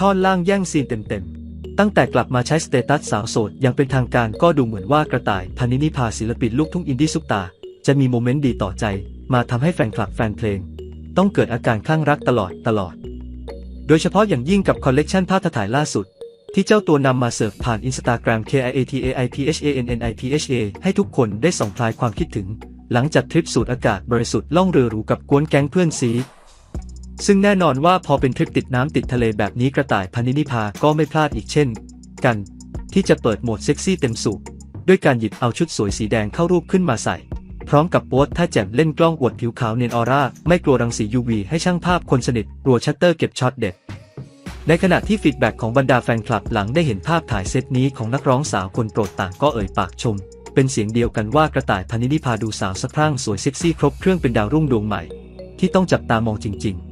ท่อนล่างแย่งซีนเต็มๆ ตั้งแต่กลับมาใช้สเตตัสสาวโสดอย่างเป็นทางการก็ดูเหมือนว่ากระต่ายพานินิพาศิลปินลูกทุ่งอินดี้ซุปตา จะมีโมเมนต์ดีต่อใจ มาทำให้แฟนคลับแฟนเพลง ต้องเกิดอาการคลั่งรักตลอดตลอด โดยเฉพาะอย่างยิ่งกับคอลเลกชันภาพถ่ายล่าสุด ที่เจ้าตัวนำมาเสิร์ฟผ่านอินสตาแกรม k i a t a i p h a n n i p h a ให้ทุกคนได้ส่องพลายความคิดถึง หลังจากทริปสูดอากาศบริสุทธิ์ล่องเรือหรูกับกวนแก๊งเพื่อนซี ซึ่งแน่นอนว่าพอเป็นทริปติดน้ำติดทะเลแบบนี้กระต่ายพนินิพาก็ไม่พลาดอีกเช่น กัน ที่จะเปิดโหมดเซ็กซี่เต็มสูบด้วยการหยิบเอาชุดสวยสีแดงเข้ารูปขึ้นมาใส่ พร้อมกับโป๊สท่าแจ่มเล่นกล้องอวดผิวขาวเนียนออร่า ไม่กลัวรังสี UV ให้ช่างภาพคนสนิทรัวชัตเตอร์เก็บช็อตเด็ด ในขณะที่ฟีดแบ็กของบรรดาแฟนคลับหลังได้เห็นภาพถ่ายเซตนี้ของนักร้องสาวคนโปรดต่างก็เอ่ยปากชม เป็นเสียงเดียวกันว่ากระต่ายพนินิพาดูสาวสะพรั่งสวยเซ็กซี่ครบเครื่องเป็นดาวรุ่งดวงใหม่ ที่ต้องจับตามองจริง ๆ